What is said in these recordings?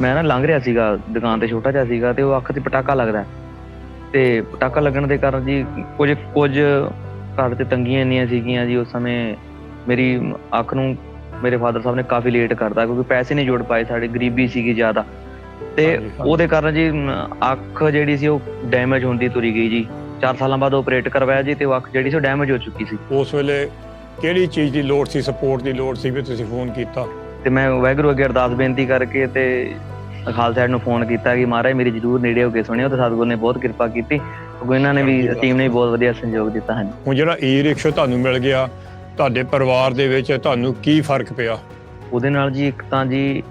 ਮੈਂ ਨਾ ਲੰਘ ਰਿਹਾ ਸੀਗਾ ਦੁਕਾਨ ਤੇ ਛੋਟਾ ਜਿਹਾ ਸੀਗਾ ਤੇ ਉਹ ਅੱਖ ਤੇ ਪਟਾਕਾ ਲੱਗਦਾ। ਤੇ ਪਟਾਕਾ ਲੱਗਣ ਦੇ ਕਾਰਨ ਜੀ ਕੁਝ ਕੁਝ ਘਰ ਤੇ ਤੰਗੀਆਂ ਇੰਨੀਆਂ ਸੀਗੀਆਂ ਜੀ ਉਸ ਸਮੇਂ ਮੇਰੀ ਅੱਖ ਨੂੰ ਮੇਰੇ ਫਾਦਰ ਸਾਹਿਬ ਨੇ ਕਾਫੀ ਲੇਟ ਕਰਤਾ ਕਿਉਂਕਿ ਪੈਸੇ ਨਹੀਂ ਜੋੜ ਪਾਏ ਸਾਡੇ ਗਰੀਬੀ ਸੀਗੀ ਜ਼ਿਆਦਾ। ਤੇ। ਉਹਦੇ ਕਾਰਨ ਜੀ ਅੱਖ ਜਿਹੜੀ ਸੀ ਉਹ ਡੈਮੇਜ ਹੁੰਦੀ ਤੁਰੀ ਗਈ ਜੀ। 4 ਸਾਲਾਂ ਬਾਅਦ ਆਪਰੇਟ ਕਰਵਾਇਆ ਜੀ ਤੇ ਉਹ ਅੱਖ ਜਿਹੜੀ ਸੀ ਉਹ ਡੈਮੇਜ ਹੋ ਚੁੱਕੀ ਸੀ। ਉਸ ਵੇਲੇ ਕਿਹੜੀ ਚੀਜ਼ ਦੀ ਲੋੜ ਸੀ ਸਪੋਰਟ ਦੀ ਲੋੜ ਸੀ ਵੀ ਤੁਸੀਂ ਫੋਨ ਕੀਤਾ? ਤੇ ਮੈਂ ਵਾਹਿਗੁਰੂ ਅੱਗੇ ਅਰਦਾਸ ਬੇਨਤੀ ਕਰਕੇ ਤੇ ਖਾਲਸਾ ਸਾਹਿਬ ਨੂੰ ਫੋਨ ਕੀਤਾ ਕਿ ਮਹਾਰਾਜ ਮੇਰੀ ਜਰੂਰ ਨੇੜੇ ਹੋ ਕੇ ਸੁਣਿਓ ਤੇ ਸਤਿਗੁਰ ਨੇ ਬਹੁਤ ਕਿਰਪਾ ਕੀਤੀ। ਕਿਉਂਕਿ ਇਹਨਾਂ ਨੇ ਵੀ ਟੀਮ ਨੇ ਬਹੁਤ ਵਧੀਆ ਸਹਿਯੋਗ ਦਿੱਤਾ ਹਾਂਜੀ। ਹੁਣ ਜਿਹੜਾ ਈ ਰਿਕਸ਼ਾ ਤੁਹਾਨੂੰ ਮਿਲ ਗਿਆ ਤੁਹਾਡੇ ਪਰਿਵਾਰ ਦੇ ਵਿੱਚ ਤੁਹਾਨੂੰ ਕੀ ਫ਼ਰਕ ਪਿਆ? ਉਹਦੇ ਨਾਲ ਜੀ ਇੱਕ ਤਾਂ ਜੀ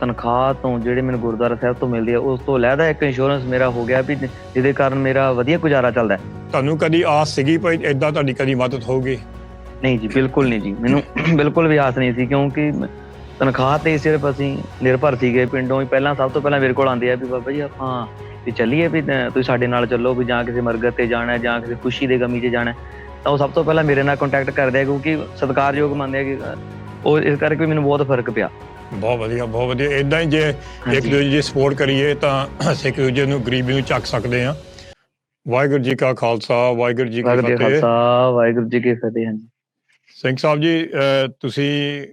ਤਨਖਾਹ ਤੋਂ ਜਿਹੜੇ ਮੈਨੂੰ ਗੁਰਦੁਆਰਾ ਸਾਹਿਬ ਤੋਂ ਮਿਲਦੀ ਹੈ ਉਸ ਤੋਂ ਅਲੱਗਾ ਇੱਕ ਇੰਸ਼ੋਰੈਂਸ ਮੇਰਾ ਹੋ ਗਿਆ ਵੀ ਜਿਹਦੇ ਕਾਰਨ ਮੇਰਾ ਵਧੀਆ ਗੁਜ਼ਾਰਾ ਚੱਲਦਾ। ਤੁਹਾਨੂੰ ਕਦੀ ਆਸ ਸੀਗੀ ਭਈ ਇਦਾਂ ਤੁਹਾਡੀ ਕਦੀ ਮਦਦ ਹੋਊਗੀ? ਨਹੀਂ ਜੀ ਬਿਲਕੁਲ ਨਹੀਂ ਜੀ। ਮੈਨੂੰ ਬਿਲਕੁਲ ਵੀ ਆਸ ਨਹੀਂ ਸੀ ਕਿਉਂਕਿ ਤਨਖਾਹ ਤੇ ਸਿਰਫ ਅਸੀਂ ਨਿਰਭਰ ਸੀਗੇ ਪਿੰਡੋਂ ਹੀ। ਪਹਿਲਾਂ ਸਭ ਤੋਂ ਪਹਿਲਾਂ ਮੇਰੇ ਕੋਲ ਆਉਂਦੇ ਆ ਵੀ ਬਾਬਾ ਜੀ ਆਪਾਂ ਵੀ ਚੱਲੀਏ ਵੀ ਤੁਸੀਂ ਸਾਡੇ ਨਾਲ ਚੱਲੋ ਵੀ ਜਾਂ ਕਿਸੇ ਮਰਗਤ ਤੇ ਜਾਣਾ ਜਾਂ ਕਿਸੇ ਖੁਸ਼ੀ ਦੇ ਗਮੀ 'ਚ ਜਾਣਾ। ਤਾਂ ਉਹ ਸਭ ਤੋਂ ਪਹਿਲਾਂ ਮੇਰੇ ਨਾਲ ਕੰਟੈਕਟ ਕਰਦੇ ਆ ਕਿਉਂਕਿ ਸਤਿਕਾਰਯੋਗ ਮੰਨਦੇ ਆ ਕਿ ਉਹ ਇਸ ਕਰਕੇ ਵੀ ਮੈਨੂੰ ਬਹੁਤ ਫ਼ਰਕ ਪਿਆ। ਬਹੁਤ ਵਧੀਆ ਬਹੁਤ ਵਧੀਆ। ਇਦਾਂ ਹੀ ਜੇ ਇੱਕ। ਦੂਜੇ ਦੀ ਸਪੋਰਟ ਕਰੀਏ ਤਾਂ ਅਸੀਂ ਇੱਕ ਦੂਜੇ ਨੂੰ ਗਰੀਬੀ ਨੂੰ ਚੱਕ ਸਕਦੇ ਹਾਂ। ਵਾਹਿਗੁਰੂ ਜੀ ਕਾ ਖਾਲਸਾ ਵਾਹਿਗੁਰੂ ਜੀ ਕੀ ਫਤਿਹ। ਵਾਹਿਗੁਰੂ ਜੀ ਕੀ ਫਤਿਹ ਹਾਂਜੀ। ਸਿੰਘ ਸਾਹਿਬ ਜੀ ਤੁਸੀਂ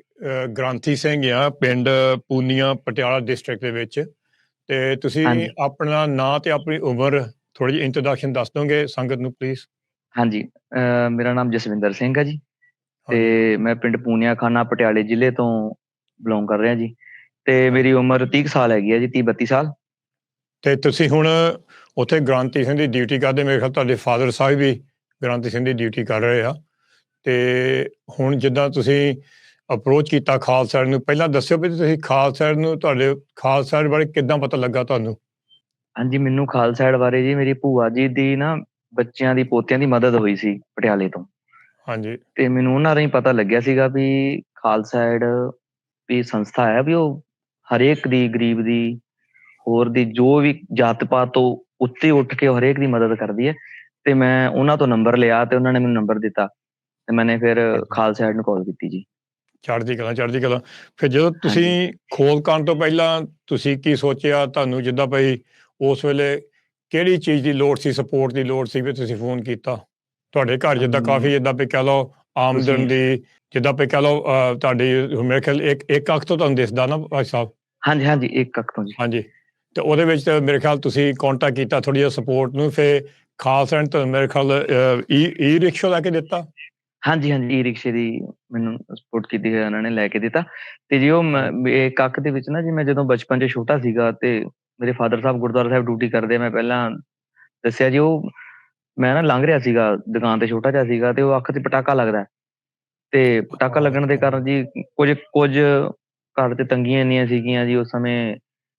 ਗ੍ਰਾਂਥੀ ਸਿੰਘ ਆ ਪਿੰਡ ਪੂਨੀਆ ਪਟਿਆਲਾ ਡਿਸਟ੍ਰਿਕਟ ਦੇ ਵਿੱਚ। ਤੇ ਤੁਸੀਂ। ਆਪਣਾ ਨਾਂ ਤੇ ਆਪਣੀ ਉਮਰ ਥੋੜੀ ਜਿਹੀ ਇੰਟਰੋਡਕਸ਼ਨ ਦੱਸ ਦੋਗੇ ਸੰਗਤ ਨੂੰ ਪਲੀਜ਼ ਹਾਂਜੀ ਮੇਰਾ ਨਾਮ ਜਸਵਿੰਦਰ ਸਿੰਘ ਹੈ ਜੀ। ਤੇ ਮੈਂ ਪਿੰਡ ਪੂਨੀਆ ਖਾਨਾ ਪਟਿਆਲੇ ਜ਼ਿਲ੍ਹੇ ਤੋਂ ਬਿਲੋਂਗ ਕਰ ਰਿਹਾ ਜੀ। ਤੇ ਮੇਰੀ ਉਮਰ 30 ਕੁ ਸਾਲ ਹੈਗੀ ਹੈ ਜੀ 30 32 ਸਾਲ। ਤੇ ਤੁਸੀਂ ਹੁਣ ਉੱਥੇ ਗ੍ਰਾਂਤੀ ਸਿੰਘ ਦੀ ਡਿਊਟੀ ਕਰਦੇ ਮੇਰੇ ਖਿਆਲ ਤੁਹਾਡੇ ਫਾਦਰ ਸਾਹਿਬ ਵੀ ਗ੍ਰਾਂਤੀ ਸਿੰਘ ਦੀ ਡਿਊਟੀ ਕਰ ਰਹੇ ਆ। ਤੇ ਹੁਣ ਜਿੱਦਾਂ ਤੁਸੀਂ ਅਪਰੋਚ ਕੀਤਾ ਖਾਲਸਾ ਨੂੰ ਪਹਿਲਾਂ ਦੱਸਿਓ ਵੀ ਤੁਸੀਂ ਖਾਲਸਾ ਨੂੰ ਤੁਹਾਡੇ ਖਾਲਸਾ ਬਾਰੇ ਕਿੱਦਾਂ ਪਤਾ ਲੱਗਾ ਤੁਹਾਨੂੰ? ਹਾਂਜੀ ਮੈਨੂੰ ਖਾਲਸਾ ਬਾਰੇ ਜੀ ਮੇਰੀ ਭੂਆ ਜੀ ਦੀ ਨਾ ਬੱਚਿਆਂ ਦੀ ਪੋਤਿਆਂ ਦੀ ਮਦਦ ਹੋਈ ਸੀ ਪਟਿਆਲੇ ਤੋਂ। ਹਾਂਜੀ। ਤੇ ਮੈਨੂੰ ਉਹਨਾਂ ਰਾਹੀਂ ਪਤਾ ਲੱਗਿਆ ਸੀਗਾ ਵੀ ਖਾਲਸਾ ਵੀ ਸੰਸਥਾ ਹੈ ਵੀ ਉਹ ਹਰੇਕ ਦੀ ਗਰੀਬ ਦੀ ਹੋਰ ਦੀ ਜੋ ਵੀ ਜਾਤ ਪਾਤ ਤੋਂ ਉੱਤੇ ਉੱਠ ਕੇ ਹਰੇਕ ਦੀ ਮਦਦ ਕਰਦੀ ਹੈ। ਤੇ ਮੈਂ ਉਹਨਾਂ ਤੋਂ ਨੰਬਰ ਲਿਆ ਤੇ ਉਹਨਾਂ ਨੇ ਮੈਨੂੰ ਨੰਬਰ ਦਿੱਤਾ। ਤੇ ਮੈਨੇ ਫਿਰ ਖਾਲਸਾ ਏਡ ਨੂੰ ਕਾਲ ਕੀਤੀ ਜੀ। ਚੜ੍ਹਦੀ ਕਲਾ ਚੜ੍ਹਦੀ ਕਲਾ। ਫਿਰ ਜਦੋਂ ਤੁਸੀਂ ਖੋਲ ਕਰਨ ਤੋਂ ਪਹਿਲਾਂ ਤੁਸੀਂ ਕੀ ਸੋਚਿਆ ਤੁਹਾਨੂੰ ਜਿੱਦਾਂ ਭਈ ਉਸ ਵੇਲੇ ਕਿਹੜੀ ਚੀਜ਼ ਦੀ ਲੋੜ ਸੀ ਸਪੋਰਟ ਦੀ ਲੋੜ ਸੀ ਵੀ ਤੁਸੀਂ ਫੋਨ ਕੀਤਾ? ਤੁਹਾਡੇ ਘਰ ਜਿੱਦਾਂ ਕਾਫੀ ਜਿੱਦਾਂ ਵੀ ਕਹ ਲਓ ਆਮਦਨ ਦੀ ਜਿੱਦਾਂ ਵੀ ਕਹ ਲਓ ਤੁਹਾਡੀ ਮੇਰੇ ਖਿਆਲ ਇੱਕ ਇੱਕ ਅੱਖ ਤੋਂ ਤੁਹਾਨੂੰ ਦਿਸਦਾ ਨਾ ਭਾਈ ਸਾਹਿਬ? ਹਾਂਜੀ ਹਾਂਜੀ ਇੱਕ ਅੱਖ ਤੋਂ ਜੀ। ਹਾਂਜੀ। ਤੇ ਉਹਦੇ ਵਿੱਚ ਤਾਂ ਮੇਰੇ ਖਿਆਲ ਤੁਸੀਂ ਕੰਟੈਕਟ ਕੀਤਾ ਥੋੜੀ ਜਿਹਾ ਸਪੋਰਟ ਨੂੰ ਫਿਰ ਖਾਲਸਾ ਨੇ ਤੁਹਾਨੂੰ ਮੇਰੇ ਖਿਆਲ ਈ ਰਿਕਸ਼ਾ ਲੈ ਕੇ ਦਿੱਤਾ? ਹਾਂਜੀ ਹਾਂਜੀ ਈ ਰਿਕਸ਼ੇ ਦੀ ਮੈਨੂੰ ਸਪੋਰਟ ਕੀਤੀ ਹੈ ਉਹਨਾਂ ਨੇ ਲੈ ਕੇ ਦਿੱਤਾ। ਤੇ ਜੀ ਉਹ ਮ- ਕੱਖ ਦੇ ਵਿੱਚ ਨਾ ਜੀ ਮੈਂ ਜਦੋਂ ਬਚਪਨ 'ਚ ਛੋਟਾ ਸੀਗਾ ਤੇ ਮੇਰੇ ਫਾਦਰ ਸਾਹਿਬ ਗੁਰਦੁਆਰਾ ਸਾਹਿਬ ਡਿਊਟੀ ਕਰਦੇ ਮੈਂ ਪਹਿਲਾਂ ਦੱਸਿਆ ਜੀ ਉਹ ਮੈਂ ਨਾ ਲੰਘ ਰਿਹਾ ਸੀਗਾ ਦੁਕਾਨ ਤੇ ਛੋਟਾ ਜਿਹਾ ਸੀਗਾ ਤੇ ਉਹ ਅੱਖ ਤੇ ਪਟਾਕਾ ਲੱਗਦਾ। ਤੇ ਪਟਾਕਾ ਲੱਗਣ ਦੇ ਕਾਰਨ ਜੀ ਕੁਝ ਕੁਝ ਘਰ ਤੇ ਤੰਗੀਆਂ ਇੰਨੀਆਂ ਸੀਗੀਆਂ ਜੀ ਉਸ ਸਮੇਂ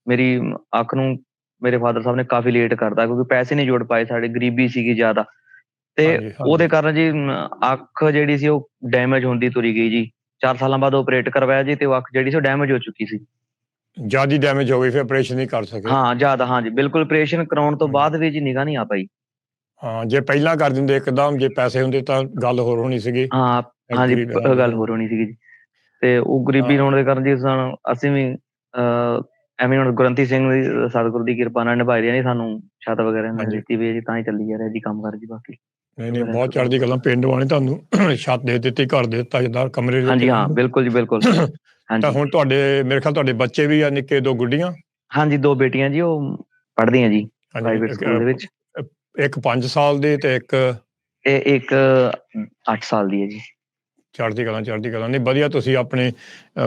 ਮੇਰੀ ਅੱਖ ਨੂੰ ਮੇਰੇ ਫਾਦਰ ਸਾਹਿਬ ਨੇ ਕਾਫੀ ਲੇਟ ਕਰਤਾ ਕਿਉਂਕਿ ਪੈਸੇ ਨਹੀਂ ਜੋੜ ਪਾਏ ਸਾਡੇ ਗਰੀਬੀ ਸੀਗੀ ਜ਼ਿਆਦਾ। ਤੇ। ਉਹਦੇ ਕਾਰਨ ਜੀ ਅੱਖ ਜਿਹੜੀ ਸੀ ਉਹ ਡੈਮੇਜ ਹੁੰਦੀ ਤੁਰੀ ਗਈ ਜੀ 4 ਸਾਲਾਂ ਬਾਅਦ ਆਪਰੇਟ ਕਰਵਾਇਆ ਜੀ ਤੇ ਉਹ ਅੱਖ ਜਿਹੜੀ ਸੀ ਡੈਮੇਜ ਹੋ ਚੁੱਕੀ ਸੀ ਜ਼ਿਆਦਾ ਡੈਮੇਜ ਹੋ ਗਈ ਫਿਰ ਆਪਰੇਸ਼ਨ ਨਹੀਂ ਕਰ ਸਕੇ ਹਾਂ ਜ਼ਿਆਦਾ ਹਾਂ ਜੀ ਬਿਲਕੁਲ ਆਪਰੇਸ਼ਨ ਕਰਾਉਣ ਤੋਂ। ਬਾਅਦ ਵੀ ਜੀ ਨਿਗਾਹ ਨਹੀਂ ਆ ਪਾਈ ਹਾਂ ਜੇ ਪਹਿਲਾਂ ਕਰ ਦਿੰਦੇ ਇੱਕਦਮ ਜੇ ਪੈਸੇ ਹੁੰਦੇ ਤਾਂ ਗੱਲ ਹੋਰ ਹੋਣੀ ਸੀਗੀ ਹਾਂ ਹਾਂ ਜੀ ਗੱਲ ਹੋਰ ਹੋਣੀ ਸੀਗੀ ਜੀ ਤੇ ਉਹ ਗਰੀਬੀ। ਹੋਣ ਦੇ ਕਾਰਨ ਜੀ ਸਾਨੂੰ ਅਸੀਂ ਵੀ ਐਵੇਂ ਹੁਣ ਗੁਰੰਤੀ ਸਿੰਘ ਦੀ ਸਤਿਗੁਰੂ ਦੀ ਕਿਰਪਾ ਨਾਲ ਨਿਭਾਈ ਰਹੀ ਨੇ ਸਾਨੂੰ ਛੱਤ ਵਗੈਰਾ ਹਾਂਜੀ। ਦਿੱਤੀ ਵੀ ਜੀ ਤਾਂ ਹੀ ਚੱਲੀ ਜਾ ਰਿਹਾ ਜੀ ਕੰਮ ਕਰ ਜੀ ਬਾਕੀ ਨਹੀਂ ਨਹੀਂ ਬਹੁਤ ਚੜ੍ਹਦੀ ਗੱਲਾਂ ਪਿੰਡ ਵਾਲੇ ਤੁਹਾਨੂੰ ਛੱਤ ਦੇ ਦਿੱਤੀ ਘਰ ਦੇ ਦਿੱਤਾ ਜਿੱਦਾਂ ਕਮਰੇ ਦੇ ਹਾਂਜੀ। ਹਾਂ ਬਿਲਕੁਲ ਜੀ ਬਿਲਕੁਲ। ਤਾਂ ਹਾਂਜੀ ਹੁਣ ਤੁਹਾਡੇ ਮੇਰੇ ਖਿਆਲ ਤੁਹਾਡੇ ਬੱਚੇ ਵੀ ਆ ਨਿੱਕੇ ਦੋ ਗੁੱਡੀਆਂ? ਹਾਂਜੀ ਦੋ ਬੇਟੀਆਂ ਜੀ ਉਹ ਪੜ੍ਹਦੀਆਂ ਜੀ ਪ੍ਰਾਈਵੇਟ ਸਕੂਲ ਦੇ ਵਿੱਚ। ਇੱਕ 5 ਸਾਲ ਦੀ ਤੇ ਇੱਕ ਇਹ ਇੱਕ 8 ਸਾਲ ਦੀ ਹੈ ਜੀ। ਚੜ੍ਹਦੀ ਕਲਾਂ ਚੜ੍ਹਦੀ ਕਲਾਂ ਨਹੀਂ ਵਧੀਆ ਤੁਸੀਂ ਆਪਣੇ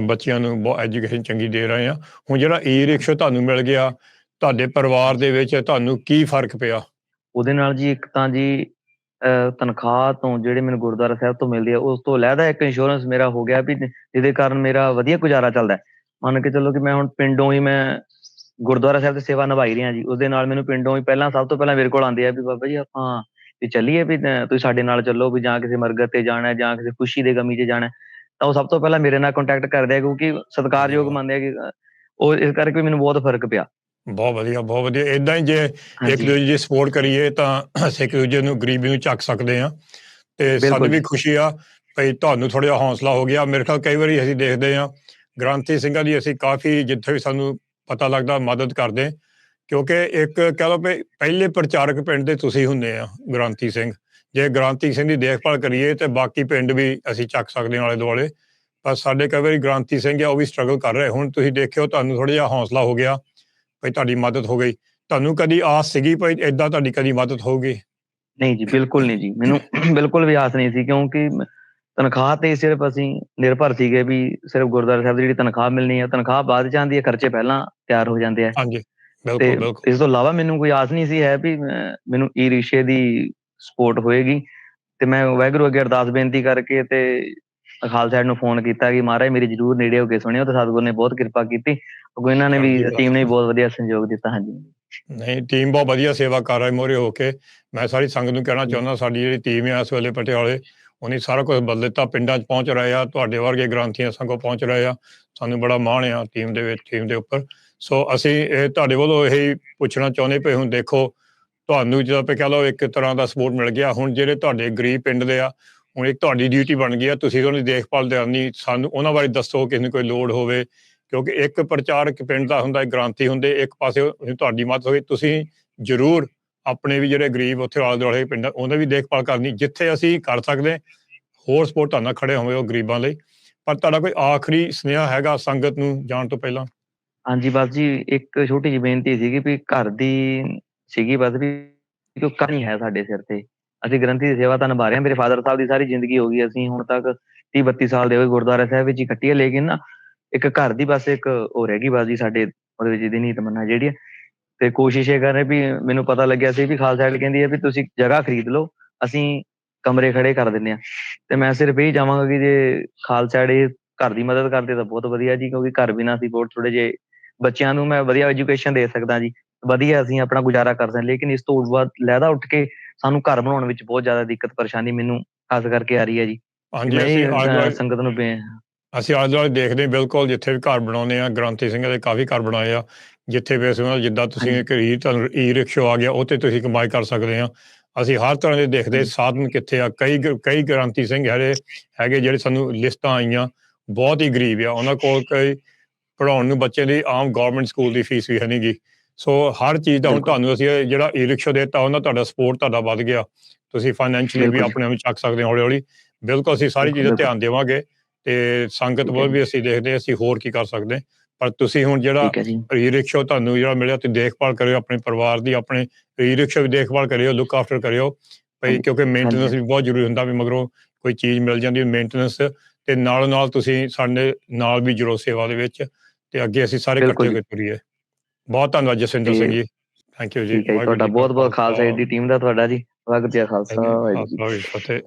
ਬੱਚਿਆਂ ਨੂੰ ਬਹੁਤ ਐਜੂਕੇਸ਼ਨ ਚੰਗੀ ਦੇ ਰਹੇ ਆ। ਹੁਣ ਜਿਹੜਾ ਈ ਰਿਕਸ਼ਾ ਤੁਹਾਨੂੰ ਮਿਲ ਗਿਆ ਤੁਹਾਡੇ ਪਰਿਵਾਰ ਦੇ ਵਿੱਚ ਤੁਹਾਨੂੰ ਕੀ ਫ਼ਰਕ ਪਿਆ? ਉਹਦੇ ਨਾਲ ਜੀ ਇੱਕ ਤਾਂ ਜੀ ਤਨਖਾਹ ਤੋਂ ਜਿਹੜੇ ਮੈਨੂੰ ਗੁਰਦੁਆਰਾ ਸਾਹਿਬ ਤੋਂ ਮਿਲਦੀ ਹੈ ਉਸ ਤੋਂ ਅਲੱਗਾ ਇੱਕ ਇੰਸ਼ੋਰੈਂਸ ਮੇਰਾ ਹੋ ਗਿਆ ਵੀ ਜਿਹਦੇ ਕਾਰਨ ਮੇਰਾ ਵਧੀਆ ਗੁਜ਼ਾਰਾ ਚੱਲਦਾ। ਮੰਨ ਕੇ ਚੱਲੋ ਕਿ ਮੈਂ ਹੁਣ ਪਿੰਡੋਂ ਹੀ ਮੈਂ ਗੁਰਦੁਆਰਾ ਸਾਹਿਬ ਦੀ ਸੇਵਾ ਨਿਭਾਈ ਰਿਹਾ ਜੀ, ਉਹਦੇ ਨਾਲ ਮੈਨੂੰ ਪਿੰਡੋਂ ਹੀ ਪਹਿਲਾਂ, ਸਭ ਤੋਂ ਪਹਿਲਾਂ ਮੇਰੇ ਕੋਲ ਆਉਂਦੇ ਆ ਵੀ ਬਾਬਾ ਜੀ ਆਪਾਂ ਵੀ ਚੱਲੀਏ ਵੀ ਤੁਸੀਂ ਸਾਡੇ ਨਾਲ ਚੱਲੋ ਵੀ ਜਾਂ ਕਿਸੇ ਮਰਗਤ ਤੇ ਜਾਣਾ ਹੈ ਜਾਂ ਕਿਸੇ ਖੁਸ਼ੀ ਦੇ ਗਮੀ 'ਚ ਜਾਣਾ। ਤਾਂ ਉਹ ਸਭ ਤੋਂ ਪਹਿਲਾਂ ਮੇਰੇ ਨਾਲ ਕੰਟੈਕਟ ਕਰਦੇ ਆ ਕਿਉਂਕਿ ਸਤਿਕਾਰਯੋਗ ਮੰਨਦੇ ਆ ਕਿ ਉਹ ਇਸ ਕਰਕੇ ਮੈਨੂੰ ਬਹੁਤ ਫ਼ਰਕ ਪਿਆ। ਬਹੁਤ ਵਧੀਆ ਬਹੁਤ ਵਧੀਆ। ਇਦਾਂ ਹੀ ਜੇ ਇੱਕ ਦੂਜੇ ਦੀ ਸਪੋਰਟ ਕਰੀਏ ਤਾਂ ਅਸੀਂ ਇੱਕ ਦੂਜੇ ਨੂੰ ਗਰੀਬੀ ਨੂੰ ਚੱਕ ਸਕਦੇ ਆ ਤੇ ਸਾਨੂੰ ਵੀ। ਖੁਸ਼ੀ ਆ ਭਈ ਤੁਹਾਨੂੰ ਥੋੜਾ ਹੌਸਲਾ ਹੋ ਗਿਆ। ਮੇਰੇ ਖਿਆਲ ਕਈ ਵਾਰੀ ਅਸੀਂ ਦੇਖਦੇ ਆ ਗ੍ਰਾਂਤੀ ਸਿੰਘਾਂ ਦੀ ਅਸੀਂ ਕਾਫੀ ਜਿੱਥੇ ਵੀ ਸਾਨੂੰ ਪਤਾ ਲੱਗਦਾ ਮਦਦ ਕਰਦੇ ਕਿਉਂਕਿ ਇੱਕ ਕਹਿ ਲਓ ਵੀ ਪਹਿਲੇ ਪ੍ਰਚਾਰਕ ਪਿੰਡ ਦੇ ਤੁਸੀਂ ਹੁੰਦੇ ਆ ਗ੍ਰਾਂਤੀ ਸਿੰਘ। ਜੇ ਗ੍ਰਾਂਤੀ ਸਿੰਘ ਦੀ ਦੇਖਭਾਲ ਕਰੀਏ ਤੇ ਬਾਕੀ ਪਿੰਡ ਵੀ ਅਸੀਂ ਚੱਕ ਸਕਦੇ ਆਲੇ ਦੁਆਲੇ। ਪਰ ਸਾਡੇ ਕਈ ਵਾਰੀ ਗ੍ਰਾਂਤੀ ਸਿੰਘ ਆ ਉਹ ਵੀ ਸਟਰਗਲ ਕਰ ਰਹੇ। ਹੁਣ ਤੁਸੀਂ ਦੇਖਿਓ ਤੁਹਾਨੂੰ ਥੋੜਾ ਜਿਹਾ ਹੌਸਲਾ ਹੋ ਗਿਆ। ਭਈ ਤੁਹਾਡੀ ਮਦਦ ਹੋ ਗਈ। ਤੁਹਾਨੂੰ ਕਦੀ ਆਸ ਸੀਗੀ ਭਈ ਇਦਾਂ ਤੁਹਾਡੀ ਕਦੀ ਮਦਦ ਹੋਊਗੀ? ਨਹੀਂ ਜੀ ਬਿਲਕੁਲ ਨਹੀਂ ਜੀ। ਮੈਨੂੰ ਬਿਲਕੁਲ ਵੀ ਆਸ ਨਹੀਂ ਸੀ ਕਿਉਂਕਿ ਤਨਖਾਹ ਤੇ ਸਿਰਫ ਅਸੀਂ ਨਿਰਭਰ ਸੀਗੇ ਵੀ ਸਿਰਫ ਗੁਰਦੁਆਰਾ ਸਾਹਿਬ ਦੀ ਜਿਹੜੀ ਤਨਖਾਹ ਮਿਲਣੀ ਹੈ ਤਨਖਾਹ ਬਾਅਦ ਚ ਆਉਂਦੀ ਹੈ ਖਰਚੇ ਪਹਿਲਾਂ ਤਿਆਰ ਹੋ ਜਾਂਦੇ ਆ। ਹਾਂਜੀ ਬਿਲਕੁਲ ਬਿਲਕੁਲ। ਇਸ ਤੋਂ ਇਲਾਵਾ ਮੈਨੂੰ ਕੋਈ ਆਸ ਨਹੀਂ ਸੀ ਹੈ ਵੀ ਮੈਨੂੰ ਈ ਰਿਕਸ਼ੇ ਦੀ ਸਪੋਰਟ ਹੋਏਗੀ। ਤੇ ਮੈਂ ਵਾਹਿਗੁਰੂ ਅੱਗੇ ਅਰਦਾਸ ਬੇਨਤੀ ਕਰਕੇ ਤੇ ਅਕਾਲ ਸਾਹਿਬ ਨੂੰ ਫੋਨ ਕੀਤਾ ਕਿ ਮਹਾਰਾਜ ਮੇਰੀ ਜਰੂਰ ਨੇੜੇ ਹੋ ਕੇ ਸੁਣਿਓ ਤੇ ਸਤਿਗੁਰ ਨੇ ਬਹੁਤ ਕਿਰਪਾ ਕੀਤੀ। ਅੱਗੋਂ ਇਹਨਾਂ ਨੇ ਵੀ ਟੀਮ ਨੇ। ਬਹੁਤ ਵਧੀਆ ਸਹਿਯੋਗ ਦਿੱਤਾ ਹਾਂਜੀ। ਨਹੀਂ ਟੀਮ ਬਹੁਤ ਵਧੀਆ ਸੇਵਾ ਕਰ ਰਹੀ ਮੋਰੇ ਹੋ ਕੇ। ਮੈਂ ਸਾਰੀ ਸੰਗਤ ਨੂੰ ਕਹਿਣਾ ਚਾਹੁੰਦਾ ਸਾਡੀ ਜਿਹੜੀ ਟੀਮ ਹੈ ਇਸ ਵੇਲੇ ਪਟਿਆਲੇ ਉਹਨੇ ਸਾਰਾ ਕੁਝ ਬਦਲ ਦਿੱਤਾ। ਪਿੰਡਾਂ 'ਚ ਪਹੁੰਚ ਰਹੇ ਆ ਤੁਹਾਡੇ ਵਰਗੇ ਗ੍ਰਾਂਥੀਆਂ ਸੰਗੋਂ ਪਹੁੰਚ ਰਹੇ ਆ। ਸਾਨੂੰ ਬੜਾ ਮਾਣ ਆ ਟੀਮ ਦੇ ਵਿੱਚ ਟੀਮ ਦੇ ਉੱਪਰ। ਸੋ ਅਸੀਂ ਇਹ ਤੁਹਾਡੇ ਵੱਲੋਂ ਇਹੀ ਪੁੱਛਣਾ ਚਾਹੁੰਦੇ ਪਏ ਹੁਣ ਦੇਖੋ ਤੁਹਾਨੂੰ ਜਦੋਂ ਆਪਾਂ ਕਹਿ ਲਓ ਇੱਕ ਤਰ੍ਹਾਂ ਦਾ ਸਪੋਰਟ ਮਿਲ ਗਿਆ। ਹੁਣ ਜਿਹੜੇ ਤੁਹਾਡੇ ਗਰੀਬ ਪਿੰਡ ਦੇ ਆ ਹੁਣ ਇੱਕ ਤੁਹਾਡੀ ਡਿਊਟੀ ਬਣ ਗਈ ਆ, ਤੁਸੀਂ ਉਹਨਾਂ ਦੀ ਦੇਖਭਾਲ ਕਰਨੀ ਸਾਨੂੰ ਉਹਨਾਂ ਬਾਰੇ ਦੱਸੋ ਕਿਸੇ ਨੂੰ ਕੋਈ ਲੋੜ ਹੋਵੇ, ਕਿਉਂਕਿ ਇੱਕ ਪ੍ਰਚਾਰਕ ਪਿੰਡ ਦਾ ਹੁੰਦਾ, ਇੱਕ ਗ੍ਰਾਂਤੀ ਹੁੰਦੇ, ਇੱਕ ਪਾਸੇ ਤੁਹਾਡੀ ਮਦਦ ਹੋਈ ਤੁਸੀਂ ਜ਼ਰੂਰ ਆਪਣੇ ਵੀ ਜਿਹੜੇ ਗਰੀਬ ਉੱਥੇ ਆਲੇ ਦੁਆਲੇ ਪਿੰਡ ਉਹਨਾਂ ਦੀ ਦੇਖਭਾਲ ਕਰਨੀ, ਜਿੱਥੇ ਅਸੀਂ ਕਰ ਸਕਦੇ, ਹੋਰ ਸਪੋਰਟ ਤੁਹਾਨੂੰ ਖੜੇ ਹੋਵੇ ਉਹ ਗਰੀਬਾਂ ਲਈ। ਪਰ ਤੁਹਾਡਾ ਕੋਈ ਆਖਰੀ ਸੁਨੇਹਾ ਹੈਗਾ ਸੰਗਤ ਨੂੰ ਜਾਣ ਤੋਂ ਪਹਿਲਾਂ? ਹਾਂਜੀ ਬਸ ਜੀ, ਇੱਕ ਛੋਟੀ ਜਿਹੀ ਬੇਨਤੀ ਸੀਗੀ ਵੀ ਘਰ ਦੀ ਸੀਗੀ ਬਸ ਵੀ, ਕੋਈ ਕੰਮ ਨਹੀਂ ਹੈ ਸਾਡੇ ਸਿਰ ਤੇ। ਅਸੀਂ ਗ੍ਰੰਥੀ ਦੀ ਸੇਵਾ ਤਾਂ ਨਿਭਾ ਰਹੇ ਹਾਂ। ਮੇਰੇ ਫਾਦਰ ਸਾਹਿਬ ਦੀ ਸਾਰੀ ਜ਼ਿੰਦਗੀ ਹੋ ਗਈ ਅਸੀਂ ਹੁਣ ਤੱਕ 30 32 ਸਾਲ ਦੇ ਹੋਏ ਗੁਰਦੁਆਰਾ ਸਾਹਿਬ ਵਿੱਚ ਹੀ ਹੈ। ਲੇਕਿਨ ਨਾ ਇੱਕ ਘਰ ਦੀ ਬਸ ਇੱਕ ਉਹ ਰਹਿ ਗਈ ਬਸ ਸਾਡੇ, ਉਹਦੇ ਵਿੱਚ ਦੀ ਨਹੀਂ ਤਮੰਨਾ ਜਿਹੜੀ ਤੇ ਕੋਸ਼ਿਸ਼ ਇਹ ਕਰ ਰਹੇ ਵੀ ਮੈਨੂੰ ਪਤਾ ਲੱਗਿਆ ਸੀ ਵੀ ਖਾਲਸਾ ਏਡ ਕਹਿੰਦੀ ਹੈ ਵੀ ਤੁਸੀਂ ਜਗ੍ਹਾ ਖਰੀਦ ਲਓ, ਅਸੀਂ ਕਮਰੇ ਖੜੇ ਕਰ ਦਿੰਨੇ ਆ ਤੇ ਮੈਂ ਸਿਰਫ ਇਹ ਚਾਹਾਂਗਾ ਕਿ ਜੇ ਖਾਲਸਾ ਏਡ ਇਹ ਘਰ ਦੀ ਮਦਦ ਕਰਦੇ ਤਾਂ ਬਹੁਤ ਵਧੀਆ ਜੀ, ਕਿਉਂਕਿ ਘਰ ਬਿਨਾਂ ਅਸੀਂ ਬਹੁਤ ਥੋੜੇ ਜੇ ਬੱਚਿਆਂ ਨੂੰ ਮੈਂ ਵਧੀਆ ਐਜੂਕੇਸ਼ਨ ਦੇ ਸਕਦਾ ਜੀ। ਵਧੀਆ ਅਸੀਂ ਆਪਣਾ ਗੁਜ਼ਾਰਾ ਕਰ ਸਕਦੇ ਲੇਕਿਨ ਇਸ ਤੋਂ ਬਾਅਦ ਲਹਿਦਾ ਉੱਠ ਕੇ ਸਾਨੂੰ ਘਰ ਬਣਾਉਣ ਵਿੱਚ ਬਹੁਤ ਜ਼ਿਆਦਾ ਦਿੱਕਤ ਪਰੇਸ਼ਾਨੀ ਮੈਨੂੰ ਖਾਸ ਕਰਕੇ ਆ ਰਹੀ ਹੈ ਜੀ ਹਾਂਜੀ ਅਸੀਂ ਸੰਗਤ ਨੂੰ ਬੇ- ਅਸੀਂ ਆਲੇ ਦੁਆਲੇ ਦੇਖਦੇ ਹਾਂ ਬਿਲਕੁਲ ਜਿੱਥੇ ਵੀ ਘਰ ਬਣਾਉਂਦੇ ਆ ਗ੍ਰਾਂਤੀ ਸਿੰਘ ਦੇ ਕਾਫੀ ਘਰ ਬਣਾਏ ਆ ਜਿੱਥੇ ਵੀ ਅਸੀਂ ਜਿੱਦਾਂ ਤੁਸੀਂ। ਇੱਕ ਤੁਹਾਨੂੰ ਈ ਰਿਕਸ਼ਾ ਆ ਗਿਆ ਤੇ ਤੁਸੀਂ ਕਮਾਈ ਕਰ ਸਕਦੇ ਆ ਅਸੀਂ ਹਰ ਤਰ੍ਹਾਂ ਦੇ ਦੇਖਦੇ। ਸਾਧਨ ਕਿੱਥੇ ਆ ਕਈ ਕਈ ਗ੍ਰਾਂਤੀ ਸਿੰਘ ਹੈਗੇ ਹੈਗੇ ਜਿਹੜੇ ਸਾਨੂੰ ਲਿਸਟਾਂ ਆਈਆਂ ਬਹੁਤ ਹੀ ਗਰੀਬ ਆ ਉਹਨਾਂ ਕੋਲ ਕੋਈ ਪੜਾਉਣ ਨੂੰ ਬੱਚੇ ਦੀ ਆਮ ਗਵਰਨਮੈਂਟ ਸਕੂਲ ਦੀ ਫੀਸ ਵੀ ਹੈ ਨਹੀਂਗੀ ਸੋ ਹਰ ਚੀਜ਼ ਦਾ ਹੁਣ। ਤੁਹਾਨੂੰ ਅਸੀਂ ਜਿਹੜਾ ਈ ਰਿਕਸ਼ਾ ਦਿੱਤਾ ਉਹਨਾਂ ਤੁਹਾਡਾ ਸਪੋਰਟ ਤੁਹਾਡਾ ਵੱਧ ਗਿਆ ਤੁਸੀਂ ਫਾਈਨੈਂਸ਼ੀਅਲੀ ਵੀ। ਆਪਣੇ ਆਪ ਨੂੰ ਚੱਕ ਸਕਦੇ ਹੋ ਹੌਲੀ ਹੌਲੀ ਬਿਲਕੁਲ ਅਸੀਂ ਸਾਰੀ ਚੀਜ਼ਾਂ। ਧਿਆਨ ਦੇਵਾਂਗੇ ਤੇ ਸੰਗਤ ਵੱਲ। ਵੀ ਅਸੀਂ ਦੇਖਦੇ ਅਸੀਂ ਹੋਰ ਕੀ ਕਰ ਸਕਦੇ। ਪਰ ਤੁਸੀਂ ਹੁਣ ਜਿਹੜਾ ਠੀਕ ਹੈ ਜੀ ਈ ਰਿਕਸ਼ਾ ਤੁਹਾਨੂੰ ਜਿਹੜਾ ਮਿਲਿਆ ਤੇ ਦੇਖਭਾਲ ਕਰਿਓ ਆਪਣੇ ਪਰਿਵਾਰ ਦੀ ਆਪਣੇ ਈ ਰਿਕਸ਼ਾ ਵੀ ਦੇਖਭਾਲ ਕਰਿਓ ਲੁੱਕ ਆਫਟਰ ਕਰਿਓ ਭਈ ਕਿਉਂਕਿ ਮੇਨਟੇਨੈਂਸ। ਵੀ ਬਹੁਤ ਜ਼ਰੂਰੀ ਹੁੰਦਾ ਵੀ ਮਗਰੋਂ ਕੋਈ ਚੀਜ਼ ਮਿਲ ਜਾਂਦੀ ਹੈ ਮੇਨਟੇਨੈਂਸ ਤੇ ਨਾਲ ਨਾਲ ਤੁਸੀਂ ਸਾਡੇ ਨਾਲ ਵੀ ਜੁੜੋ ਸੇਵਾ ਦੇ ਵਿੱਚ ਤੇ ਅੱਗੇ ਅਸੀਂ ਸਾਰੇ ਇਕੱਠੇ ਹੋ ਕੇ ਤੁਰੀਏ ਬਹੁਤ ਧੰਨਵਾਦ ਜਸਵਿੰਦਰ। ਸਿੰਘ ਜੀ। ਥੈਂਕ ਯੂ ਜੀ। ਤੁਹਾਡਾ ਬਹੁਤ ਬਹੁਤ ਖਾਲਸਾ, ਦੀ ਟੀਮ ਦਾ ਤੁਹਾਡਾ ਜੀ। ਵਾਹਿਗੁਰੂ ਜੀ ਖਾਲਸਾ ਵਾਹਿਗੁਰੂ ਜੀ ਫਤਿਹ।